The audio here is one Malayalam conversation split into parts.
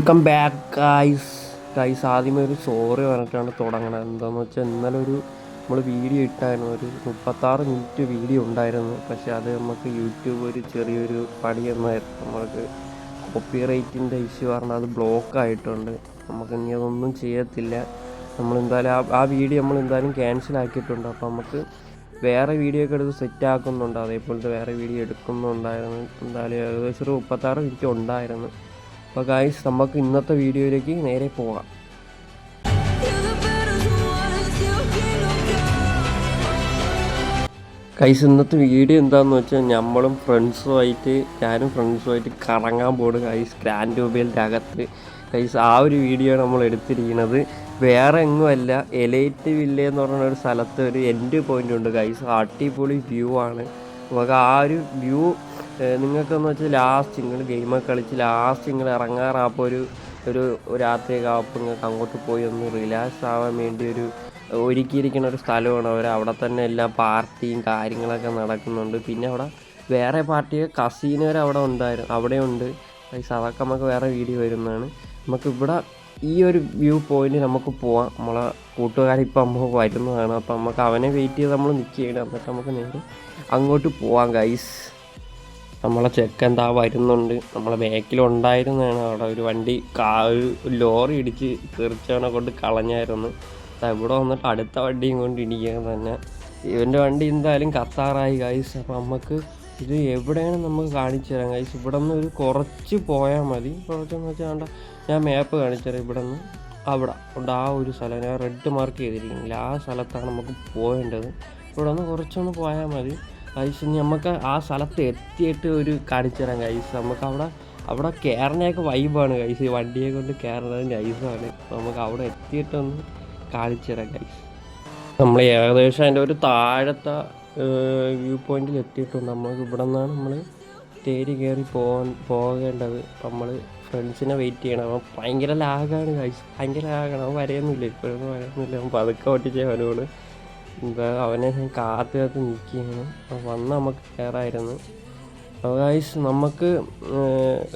വെൽക്കം ബാക്ക് ഗായ്സ് ഗായ്സ് ആദ്യമേ ഒരു സോറി പറഞ്ഞിട്ടാണ് തുടങ്ങണത്. എന്താണെന്ന് വെച്ചാൽ ഇന്നലെ ഒരു നമ്മൾ വീഡിയോ ഇട്ടായിരുന്നു. ഒരു മുപ്പത്താറ് മിനിറ്റ് വീഡിയോ ഉണ്ടായിരുന്നു. പക്ഷേ അത് നമുക്ക് യൂട്യൂബ് ഒരു ചെറിയൊരു പണി എന്നായിരുന്നു നമ്മൾക്ക് കോപ്പി റൈറ്റിന്റെ ഇഷ്യൂ കാരണം അത് ബ്ലോക്ക് ആയിട്ടുണ്ട്. നമുക്ക് ഇനി അതൊന്നും ചെയ്യത്തില്ല. നമ്മൾ എന്തായാലും ആ ആ വീഡിയോ നമ്മൾ എന്തായാലും ക്യാൻസൽ ആക്കിയിട്ടുണ്ട്. അപ്പോൾ നമുക്ക് വേറെ വീഡിയോ ഒക്കെ എടുത്ത് സെറ്റ് ആക്കുന്നുണ്ട്. അതേപോലത്തെ വേറെ വീഡിയോ എടുക്കുന്നുണ്ടായിരുന്നു. എന്തായാലും ഏകദേശം ഒരു മുപ്പത്താറ് മിനിറ്റ് ഉണ്ടായിരുന്നു. അപ്പോൾ ഗായ്സ് നമുക്ക് ഇന്നത്തെ വീഡിയോയിലേക്ക് നേരെ പോകാം കൈസ് ഇന്നത്തെ വീഡിയോ എന്താണെന്ന് വെച്ചാൽ നമ്മളും ഫ്രണ്ട്സുമായിട്ട് ഞാനും ഫ്രണ്ട്സുമായിട്ട് കറങ്ങാൻ പോകുന്നു കൈസ് ഗ്രാൻഡ് മൊബൈലിന്റെ അകത്ത് കൈസ് ആ ഒരു വീഡിയോ നമ്മൾ എടുത്തിരിക്കുന്നത് വേറെ എങ്ങുമല്ല എലൈറ്റ് വില്ല എന്ന് പറഞ്ഞ ഒരു സ്ഥലത്ത് ഒരു എൻഡ് പോയിന്റ് ഉണ്ട് കൈസ് അടിപൊളി വ്യൂ ആണ്. നമുക്ക് ആ ഒരു വ്യൂ നിങ്ങൾക്കെന്ന് വെച്ചാൽ ലാസ്റ്റ് നിങ്ങൾ ഗെയിമൊക്കെ കളിച്ച് ലാസ്റ്റ് നിങ്ങൾ ഇറങ്ങാറാപ്പോൾ ഒരു ഒരു രാത്രിയൊക്കെ ആകുമ്പോൾ നിങ്ങൾക്ക് അങ്ങോട്ട് പോയി ഒന്ന് റിലാക്സ് ആവാൻ വേണ്ടി ഒരു ഒരുക്കിയിരിക്കുന്ന ഒരു സ്ഥലമാണ് അവർ അവിടെ തന്നെ എല്ലാം പാർട്ടിയും കാര്യങ്ങളൊക്കെ നടക്കുന്നുണ്ട്. പിന്നെ അവിടെ വേറെ പാർട്ടിയെ വരെ അവിടെ ഉണ്ടായിരുന്നു. അവിടെ ഉണ്ട്. പൈസ അതൊക്കെ നമുക്ക് വേറെ വീഡിയോ വരുന്നതാണ്. നമുക്ക് ഇവിടെ ഈ ഒരു വ്യൂ പോയിന്റ് നമുക്ക് പോവാം. നമ്മളെ കൂട്ടുകാരിപ്പം നമുക്ക് വരുന്നതാണ്. അപ്പം നമുക്ക് അവനെ വെയിറ്റ് ചെയ്ത് നമ്മൾ നിൽക്കുകയാണ് എന്നിട്ട് നമുക്ക് നേരെ അങ്ങോട്ട് പോവാം ഗൈസ് നമ്മളെ ചെക്ക് എന്താ വരുന്നുണ്ട്. നമ്മളെ ബാക്കിലുണ്ടായിരുന്നതാണ്. അവിടെ ഒരു വണ്ടി കാ ലോറി ഇടിച്ച് തീർച്ചയാണെ കൊണ്ട് കളഞ്ഞായിരുന്നു. ഇവിടെ വന്നിട്ട് അടുത്ത വണ്ടിയും കൊണ്ട് ഇടിക്കുക തന്നെ. ഇവന്റെ വണ്ടി എന്തായാലും കത്താറായി ഗൈസ് അപ്പം നമുക്ക് ഇത് എവിടെയാണ് നമുക്ക് കാണിച്ചു തരാം ഗൈസ് ഇവിടെ നിന്ന് ഒരു കുറച്ച് പോയാൽ മതി. കുറച്ചെന്ന് വെച്ചാൽ വേണ്ട ഞാൻ മാപ്പ് കാണിച്ചു തരാം. ഇവിടെ നിന്ന് അവിടെ ഉണ്ട് ആ ഒരു സ്ഥലം ഞാൻ റെഡ് മാർക്ക് ചെയ്തിരിക്കുന്നില്ല ആ സ്ഥലത്താണ് നമുക്ക് പോകേണ്ടത് ഇവിടെ നിന്ന് കുറച്ചൊന്ന് പോയാൽ മതി. ഗൈസ് ഇനി നമുക്ക് ആ സ്ഥലത്ത് എത്തിയിട്ട് ഒരു കാണിച്ചു തരാം ഗൈസ് നമുക്ക് അവിടെ അവിടെ കയറണയൊക്കെ വൈബാണ് ഗൈസ് ഈ വണ്ടിയെ കൊണ്ട് കയറുന്നത് നൈസാണ് നമുക്ക് അവിടെ എത്തിയിട്ടൊന്ന് കാണിച്ചു തരാം ഗൈസ് നമ്മൾ ഏകദേശം അതിന്റെ ഒരു താഴത്തെ വ്യൂ പോയിന്റിൽ എത്തിയിട്ടുണ്ട്. നമുക്ക് ഇവിടെ നിന്നാണ് നമ്മൾ തേരി കയറി പോകാൻ പോകേണ്ടത് നമ്മൾ ഫ്രണ്ട്സിനെ വെയിറ്റ് ചെയ്യണം. അവൻ ഭയങ്കര ലാഗാണ് ഗൈസ് ഭയങ്കര ലാഗാണ് അവൻ വരയൊന്നുമില്ല. ഇപ്പോഴൊന്നും വരയൊന്നുമില്ല. അവൻ പതുക്കെ ഓട്ടിച്ചേ അവനോട് അവനെ ഞാൻ കാത്ത് കാത്ത് നിൽക്കുകയാണ് വന്ന് നമുക്ക് കയറായിരുന്നു. അപ്പോൾ ഗൈസ് നമുക്ക്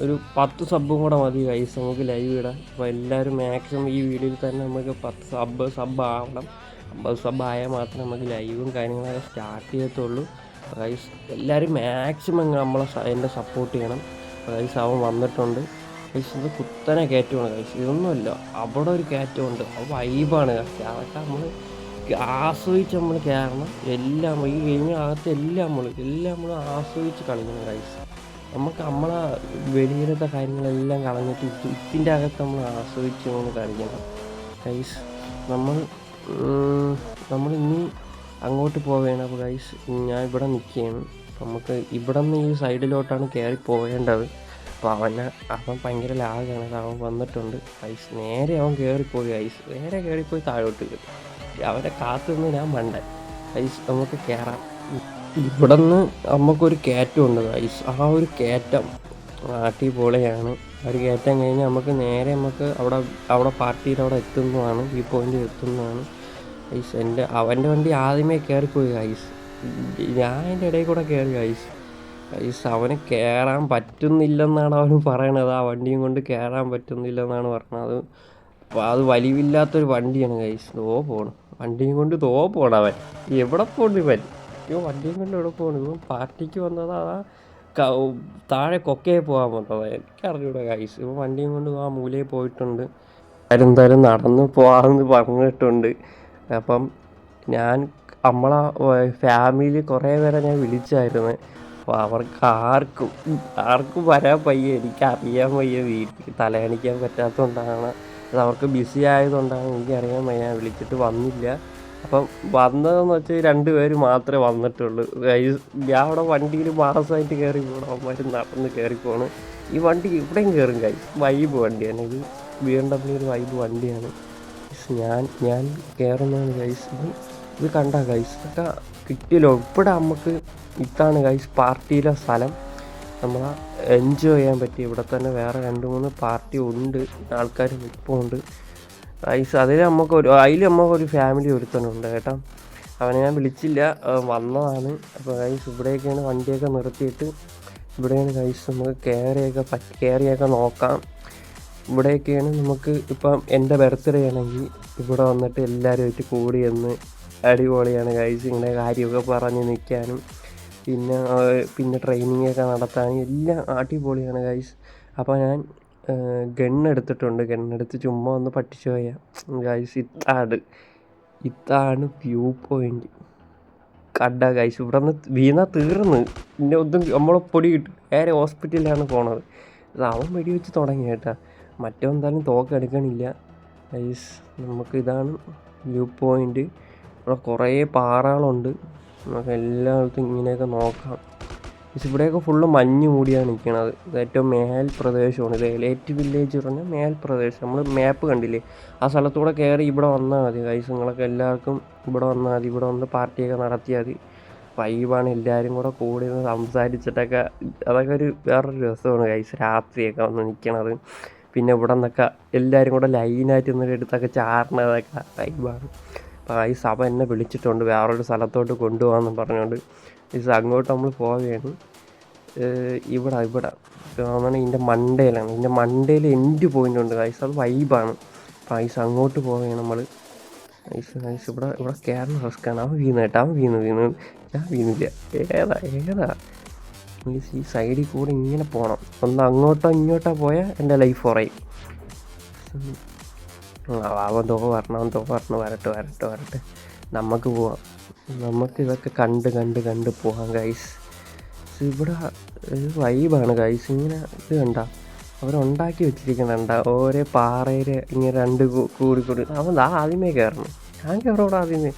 ഒരു പത്ത് സബും കൂടെ മതി ഗൈസ് നമുക്ക് ലൈവ് ഇടാം. അപ്പോൾ എല്ലാവരും മാക്സിമം ഈ വീഡിയോയിൽ തന്നെ നമുക്ക് പത്ത് സബ് സബ് ആവണം. അമ്പത് സബ് ആയാൽ മാത്രമേ നമുക്ക് ലൈവും കാര്യങ്ങളൊക്കെ സ്റ്റാർട്ട് ചെയ്യത്തുള്ളൂ. ഗൈസ് എല്ലാവരും മാക്സിമം നമ്മളെ എന്റെ സപ്പോർട്ട് ചെയ്യണം. ഗൈസ് അവൻ വന്നിട്ടുണ്ട്. ഗൈസ് ഇത് കുത്തനെ കയറ്റമാണ് ഗൈസ് ഇതൊന്നുമല്ല അവിടെ ഒരു കയറ്റമുണ്ട്. അത് വൈബാണ് ഗൈസ് അതൊക്കെ നമ്മൾ ആസ്വദിച്ച് നമ്മൾ കയറണം എല്ലാം ഈ ഗെയിമിനകത്ത് എല്ലാം നമ്മൾ എല്ലാം നമ്മൾ ആസ്വദിച്ച് കളിക്കണം ഗൈസ് നമുക്ക് നമ്മളെ വെളിയിലത്തെ കാര്യങ്ങളെല്ലാം കളഞ്ഞിട്ട് ഇത് ഇതിന്റെ അകത്ത് നമ്മൾ ആസ്വദിച്ച് നമ്മൾ കളിക്കണം. ഗൈസ് നമ്മൾ നമ്മൾ ഇനി അങ്ങോട്ട് പോവുകയാണ് അപ്പോൾ ഗൈസ് ഞാൻ ഇവിടെ നിൽക്കുകയാണ് നമുക്ക് ഇവിടെ നിന്ന് ഈ സൈഡിലോട്ടാണ് കയറി പോകേണ്ടത് അപ്പോൾ അവന് അവൻ ഭയങ്കര ലാഗാണ്. അവൻ വന്നിട്ടുണ്ട്. ഐസ് നേരെ അവൻ കയറിപ്പോയി ഐസ് നേരെ കയറിപ്പോയി താഴോട്ട് വരും അവരെ കാത്തുനിന്ന് ഞാൻ മണ്ടൻ ഐസ് നമുക്ക് കയറാം ഇവിടെ നിന്ന് നമുക്കൊരു കയറ്റം ഉണ്ട്. ഐസ് ആ ഒരു കയറ്റം ആ ഒരു കയറ്റം കഴിഞ്ഞ് നമുക്ക് നേരെ നമുക്ക് അവിടെ അവിടെ പാർട്ടിയിൽ അവിടെ എത്തുന്നതാണ്. ഈ പോയിന്റിൽ എത്തുന്നതാണ്. ഐസ് എന്റെ അവന്റെ വണ്ടി ആദ്യമേ കയറിപ്പോയി ഐസ്. ഞാൻ അതിന്റെ ഇടയിൽ കൂടെ കയറി ഗൈസ് ഗൈസ് അവന് കയറാൻ പറ്റുന്നില്ലെന്നാണ് അവന് പറയണത്. ആ വണ്ടിയും കൊണ്ട് കയറാൻ പറ്റുന്നില്ലെന്നാണ് പറഞ്ഞത് അത് അത് വലിവില്ലാത്തൊരു വണ്ടിയാണ് കൈസ് തോ പോണു. വണ്ടിയും കൊണ്ട് തോ പോണം അവൻ. എവിടെ പോണ് ഇവൻ? അയ്യോ വണ്ടിയും കൊണ്ട് എവിടെ പോണു? ഇവൻ പാർട്ടിക്ക് വന്നത് താഴെ കൊക്കയെ പോകാൻ വന്നത്. എനിക്കറിഞ്ഞൂടെ കൈസ് ഇവൻ വണ്ടിയും കൊണ്ട് ആ മൂലയിൽ പോയിട്ടുണ്ട്. എന്തായാലും നടന്ന് പോകാമെന്ന് പറഞ്ഞിട്ടുണ്ട്. അപ്പം ഞാൻ നമ്മളെ ഫാമിലി കുറേ പേരെ ഞാൻ വിളിച്ചായിരുന്നു. അപ്പോൾ അവർക്ക് ആർക്കും ആർക്കും വരാൻ വയ്യ. എനിക്കറിയാൻ പയ്യ വീട്ടിൽ തലയണിക്കാൻ പറ്റാത്തതുകൊണ്ടാണ്. അത് അവർക്ക് ബിസി ആയതുകൊണ്ടാണ് എനിക്കറിയാൻ ഞാൻ വിളിച്ചിട്ട് വന്നില്ല. അപ്പം വന്നതെന്ന് വെച്ചാൽ രണ്ട് പേര് മാത്രമേ വന്നിട്ടുള്ളൂ. ഞാൻ അവിടെ വണ്ടിയിൽ മാസമായിട്ട് കയറി പോകണം അവന്മാർ നടന്ന് കയറി പോകണം ഈ വണ്ടി ഇവിടെയും കയറും കൈ വൈബ് വണ്ടിയാണ്. ഇത് ബി എം ഡബ്ല്യു ഒരു വൈബ് വണ്ടിയാണ്. ഞാൻ ഞാൻ കയറുന്നതാണ് ഗൈസ് ഇത് കണ്ട ഗൈസ് ഇതൊക്കെ കിട്ടിയല്ലോ. ഇവിടെ നമുക്ക് ഇതാണ് ഗൈസ് പാർട്ടിയിലെ സ്ഥലം. നമ്മൾ എൻജോയ് ചെയ്യാൻ പറ്റി ഇവിടെ തന്നെ വേറെ രണ്ട് മൂന്ന് പാർട്ടി ഉണ്ട്. ആൾക്കാർ ഉണ്ട് ഗൈസ് അതിൽ നമുക്ക് ഒരു അതിൽ നമുക്ക് ഒരു ഫാമിലി ഒരുത്തനുണ്ട് കേട്ടോ. അവനെ ഞാൻ വിളിച്ചില്ല. വന്നതാണ്. അപ്പോൾ ഗൈസ് ഇവിടെയൊക്കെയാണ് വണ്ടിയൊക്കെ നിർത്തിയിട്ട് ഇവിടെയാണ് ഗൈസ് നമുക്ക് കയറിയൊക്കെ പറ്റി കയറിയൊക്കെ നോക്കാം. ഇവിടെയൊക്കെയാണ് നമുക്ക് ഇപ്പം എന്റെ ബർത്ത്ഡേ ആണെങ്കിൽ ഇവിടെ വന്നിട്ട് എല്ലാവരുമായിട്ട് കൂടി എന്ന് അടിപൊളിയാണ് ഗൈസ് ഇങ്ങനെ കാര്യമൊക്കെ പറഞ്ഞ് നിൽക്കാനും പിന്നെ പിന്നെ ട്രെയിനിങ് ഒക്കെ നടത്താനും എല്ലാം അടിപൊളിയാണ് ഗൈസ് അപ്പോൾ ഞാൻ ഗണ്ണെടുത്തിട്ടുണ്ട് ഗണ്ണെടുത്ത് ചുമ്മാ ഒന്ന് പട്ടിച്ചു പോയാൽ ഗൈസ് ഇത്താണ്. ഇതാണ് വ്യൂ പോയിന്റ് കണ്ട ഗൈസ് ഇവിടെ നിന്ന് വീണ തീർന്ന്. പിന്നെ ഒന്നും നമ്മളെ പൊടി കിട്ടും. നേരെ ഹോസ്പിറ്റലിലാണ് പോണത്. അവൻ വെടി വെച്ച് തുടങ്ങി കേട്ടാ. മറ്റോ എന്തായാലും തോക്ക് എടുക്കണില്ല. ഗൈസ് നമുക്ക് ഇതാണ് വ്യൂ പോയിന്റ് ഇവിടെ കുറേ പാറകളുണ്ട്. നമുക്ക് എല്ലായിടത്തും ഇങ്ങനെയൊക്കെ നോക്കാം. പക്ഷെ ഇവിടെയൊക്കെ ഫുള്ള് മഞ്ഞ് മൂടിയാണ് നിൽക്കണത് ഇത് ഏറ്റവും മേൽ പ്രദേശമാണ്. ഇത് എലേറ്റ് വില്ലേജ് പറഞ്ഞാൽ മേൽ പ്രദേശം. നമ്മൾ മാപ്പ് കണ്ടില്ലേ? ആ സ്ഥലത്തൂടെ കയറി ഇവിടെ വന്നാൽ മതി. കൈസങ്ങളൊക്കെ എല്ലാവർക്കും ഇവിടെ വന്നാൽ മതി. ഇവിടെ വന്ന് പാർട്ടിയൊക്കെ നടത്തിയാൽ മതി. വൈബാണ് എല്ലാവരും കൂടെ കൂടി നിന്ന് സംസാരിച്ചിട്ടൊക്കെ അതൊക്കെ ഒരു വേറൊരു രസമാണ് കൈസ് രാത്രിയൊക്കെ വന്ന് നിൽക്കണത് പിന്നെ ഇവിടെ നിന്നൊക്കെ എല്ലാവരും കൂടെ ലൈനായിട്ട് നിന്നിട്ട് എടുത്തൊക്കെ ചാടണതൊക്കെ വൈബാണ് അപ്പോൾ ഈ സഭ എന്നെ വിളിച്ചിട്ടുണ്ട്. വേറൊരു സ്ഥലത്തോട്ട് കൊണ്ടുപോകാമെന്ന് പറഞ്ഞുകൊണ്ട് ഇത് അങ്ങോട്ട് നമ്മൾ പോവുകയാണ്. ഇവിടെ ഇവിടെ. അതാണ് ഇതിന്റെ മണ്ടയിലാണ്. ഇതിന്റെ മണ്ടയിൽ എൻഡ് പോയിന്റ് ഉണ്ട് ഐസ് അത് വൈബാണ് അപ്പോൾ ഐസ് അങ്ങോട്ട് പോവുകയാണ് നമ്മൾ ഐസ് ഐസ് ഇവിടെ ഇവിടെ കയറുന്ന റിസ്ക്കാണ് അവൻ വീണ് കേട്ടോ അവൻ വീണ് വീണ്. ഞാൻ വീണില്ല. ഏതാ ഏതാ? മീൻസ് ഈ സൈഡിൽ കൂടെ ഇങ്ങനെ പോകണം ഒന്ന് അങ്ങോട്ടോ ഇങ്ങോട്ടോ പോയാൽ എന്റെ ലൈഫ് കുറയും അവൻ തോ വരണം അവൻ തോ വരണം വരട്ടെ വരട്ടെ വരട്ടെ. നമുക്ക് പോവാം. നമുക്ക് ഇതൊക്കെ കണ്ട് കണ്ട് കണ്ട് പോകാം ഗൈസ് ഇവിടെ ഒരു വൈബാണ് ഗൈസ് ഇങ്ങനെ ഇത് കണ്ട. അവരുണ്ടാക്കി വെച്ചിരിക്കുന്നുണ്ട. ഓരോ പാറയിൽ ഇങ്ങനെ രണ്ട് കൂടി കൂടി. അവൻ ആ ആദ്യമേ കയറണം ഞാൻ കയറോടെ ആദ്യമേ.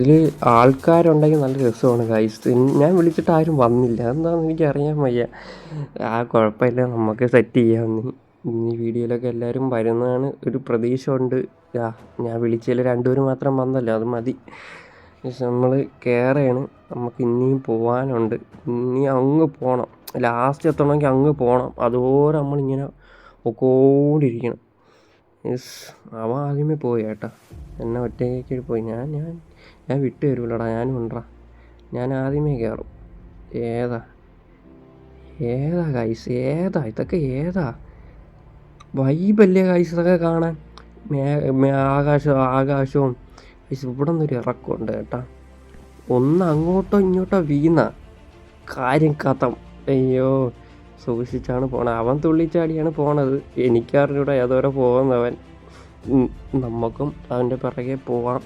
ഇതിൽ ആൾക്കാരുണ്ടെങ്കിൽ നല്ല രസമാണ് ഗൈസ് ഞാൻ വിളിച്ചിട്ട് ആരും വന്നില്ല. എന്താണെന്ന് എനിക്ക് അറിയാൻ വയ്യ. ആ കുഴപ്പമില്ല. നമുക്ക് സെറ്റ് ചെയ്യാമെന്ന് ഈ വീഡിയോയിലൊക്കെ എല്ലാവരും വരുന്നതാണ് ഒരു പ്രതീക്ഷയുണ്ട്. ഞാൻ വിളിച്ചതിൽ രണ്ടുപേര് മാത്രം വന്നല്ലോ അത് മതി. പക്ഷെ നമ്മൾ കയറുകയാണ് നമുക്ക് ഇനിയും പോകാനുണ്ട് ഇനി അങ്ങ് പോകണം ലാസ്റ്റ് എത്തണമെങ്കിൽ അങ്ങ് പോകണം അതുപോലെ നമ്മളിങ്ങനെ പൊക്കോണ്ടിരിക്കണം. യെസ് അവൻ ആദ്യമേ പോയി കേട്ടോ. എന്നെ ഒറ്റയ്ക്ക് പോയി. ഞാൻ ഞാൻ ഞാൻ വിട്ടു തരൂലടാ. ഞാനും ഉണ്ടാ ഞാൻ ആദ്യമേ കയറും ഏതാ? ഏതാ ഗൈസ് ഏതാ? ഇതൊക്കെ ഏതാ? വൈബല്ലേ ഇതൊക്കെ കാണാൻ? ആകാശം ആകാശവും. കൈസ് ഇവിടെ നിന്നൊരു ഇറക്കമുണ്ട് കേട്ടാ. ഒന്ന് അങ്ങോട്ടോ ഇങ്ങോട്ടോ വീണ കാര്യം കഥം. അയ്യോ സൂക്ഷിച്ചാണ് പോണത് അവൻ തുള്ളിച്ചാടിയാണ് പോണത്. എനിക്കറിഞ്ഞൂടെ ഏതോരെ പോകുന്നവൻ. നമുക്കും അവന്റെ പിറകെ പോവാം.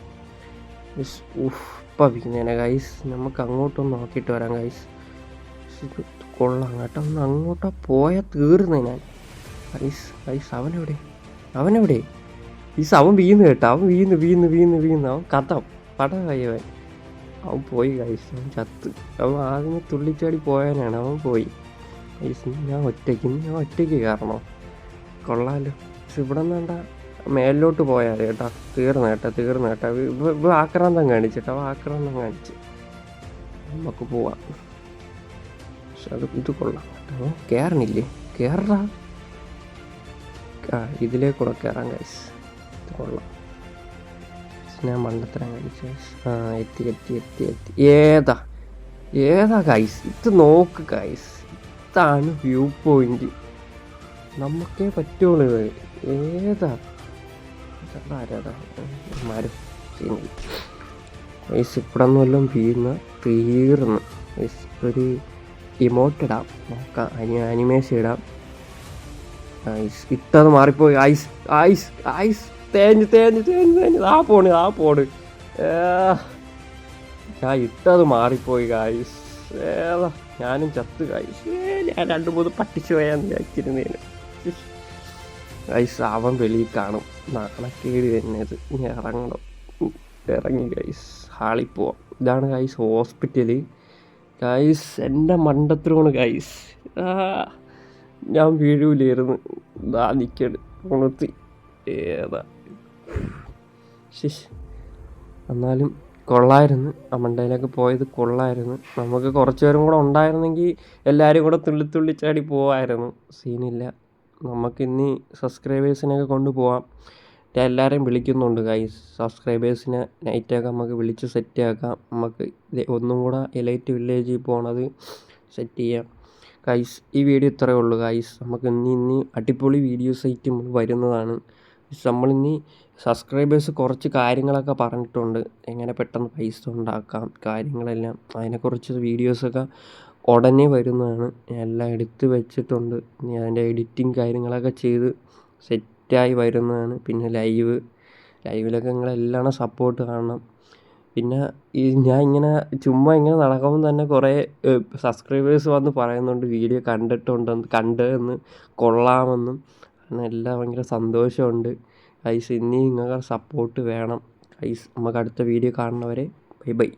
ഉപ്പ വീണേനെ. ഗൈസ് നമുക്ക് അങ്ങോട്ടൊന്ന് നോക്കിയിട്ട് വരാം ഗൈസ് കൊള്ളാം കേട്ടോ. ഒന്ന് അങ്ങോട്ടോ പോയാൽ തീർന്നേ ഞാൻ. ഗൈസ് ഐസ് അവനെവിടെ? അവനെവിടെ? ഈസ് അവൻ വീന്ന് കേട്ടോ. അവൻ വീന്ന് വീന്ന് വീന്ന് വീന്ന് അവൻ കഥം. പട അവൻ അവൻ പോയി ഐസ്. അവൻ ചത്ത്. അവൻ ആദ്യമേ തുള്ളിച്ചാടി പോയാനാണ് അവൻ പോയി. ഐസ് ഞാൻ ഒറ്റയ്ക്ക് ഞാൻ ഒറ്റയ്ക്ക് കയറണോ? കൊള്ളാലോ. ഇവിടെ നിന്നാണ്ട മേലിലോട്ട് പോയാൽ കേട്ടോ. തീർന്നു കേട്ടോ തീർന്നു കേട്ടോ. ഇവ ആക്രാന്തം കാണിച്ചിട്ടോ ആക്രാന്തം കാണിച്ച്. നമുക്ക് പോവാം. പക്ഷെ അത് ഇത് കൊള്ളാം. കേട്ടോ കയറണില്ലേ കയറാ ആ ഇതിലേക്കൂടെ കയറാം ഗൈസ് കൊള്ളാം. ഞാൻ മണ്ടത്തരം കഴിച്ചു ഗൈസ് ആ എത്തി എത്തി എത്തി എത്തി. ഏതാ? ഏതാ ഗൈസ് ഇത് നോക്ക് ഗൈസ് ഇതാണ് വ്യൂ പോയിന്റ് നമുക്കേ പറ്റുള്ളൂ ഏതാ? ആരാടാ? മാരും ഗൈസ് ഇവിടെ നിന്നെല്ലാം വീഴുന്ന തീർന്ന്. ഗൈസ് ഒരു ഇമോട്ടിടാം നോക്കാം. അനി അനിമേഷൻ ഇടാം. ഐസ്. ഇട്ടത് മാറിപ്പോയി. Ice ice ice. തേഞ്ഞ് തേഞ്ഞ് തേഞ്ഞ് തേഞ്ഞ്. ആ പോണ് ആ പോണ്. ഞാൻ ഇട്ടത് മാറിപ്പോയി ഗായ്സ് ഏതാ ഞാനും ചത്ത് ഗായ്സ് ഞാൻ രണ്ട് മൂന്ന് പട്ടിച്ചു പോയാന്ന് വിചാരിച്ചിരുന്നേന് ഗൈസ് അവൻ വെളിയിൽ കാണും. നാണക്കേട് തന്നെ ഇത് ഇനി ഇറങ്ങണം. ഇറങ്ങി ഗൈസ് ഹാളിൽ പോവാം. ഇതാണ് ഗൈസ് ഹോസ്പിറ്റൽ ഗൈസ് എന്റെ മണ്ടത്തിലാണ് ഗൈസ് ആ ഞാൻ വീഴൂലായിരുന്നു ഇതാ നിൽക്കണ് ഉണർത്തി. ഏതാ? ശിശ്. എന്നാലും കൊള്ളായിരുന്നു. അമണ്ടയിലൊക്കെ പോയത് കൊള്ളായിരുന്നു. നമുക്ക് കുറച്ച് പേരും കൂടെ ഉണ്ടായിരുന്നെങ്കിൽ എല്ലാവരും കൂടെ തുള്ളി തുള്ളി ചാടി പോവായിരുന്നു. സീനില്ല. നമുക്കിനി സബ്സ്ക്രൈബേഴ്സിനെയൊക്കെ കൊണ്ടുപോവാം എല്ലാവരെയും വിളിക്കുന്നുണ്ട് ഗൈസ് സബ്സ്ക്രൈബേഴ്സിനെ നൈറ്റൊക്കെ നമുക്ക് വിളിച്ച് സെറ്റ് ആക്കാം നമുക്ക് ഒന്നും കൂടെ എലൈറ്റ് വില്ലേജിൽ പോണത് സെറ്റ് ചെയ്യാം. ഗൈസ് ഈ വീഡിയോ ഇത്രയേ ഉള്ളൂ ഗൈസ് നമുക്ക് ഇനി ഇനി അടിപൊളി വീഡിയോസ് ആയിട്ട് വരുന്നതാണ്. നമ്മളിനി സബ്സ്ക്രൈബേഴ്സ് കുറച്ച് കാര്യങ്ങളൊക്കെ പറഞ്ഞിട്ടുണ്ട്. എങ്ങനെ പെട്ടെന്ന് പൈസ ഉണ്ടാക്കാം കാര്യങ്ങളെല്ലാം. അതിനെക്കുറിച്ച് വീഡിയോസൊക്കെ ഉടനെ വരുന്നതാണ്. എല്ലാം എടുത്ത് വെച്ചിട്ടുണ്ട്. ഇനി അതിന്റെ എഡിറ്റിങ് കാര്യങ്ങളൊക്കെ ചെയ്ത് സെറ്റായി വരുന്നതാണ്. പിന്നെ ലൈവ് ലൈവിലൊക്കെ നിങ്ങളെല്ലാം സപ്പോർട്ട് കാണണം. പിന്നെ ഈ ഞാൻ ഇങ്ങനെ ചുമ്മാ ഇങ്ങനെ നടക്കുമ്പോൾ തന്നെ കുറേ സബ്സ്ക്രൈബേഴ്സ് വന്ന് പറയുന്നുണ്ട് വീഡിയോ കണ്ടിട്ടുണ്ടെന്ന് കണ്ട് എന്ന് കൊള്ളാമെന്നും. എല്ലാം ഭയങ്കര സന്തോഷമുണ്ട്. ഗൈസ് ഇനി നിങ്ങളുടെ സപ്പോർട്ട് വേണം. ഗൈസ് നമുക്ക് അടുത്ത വീഡിയോ കാണുന്നവരെ ബൈ ബൈ.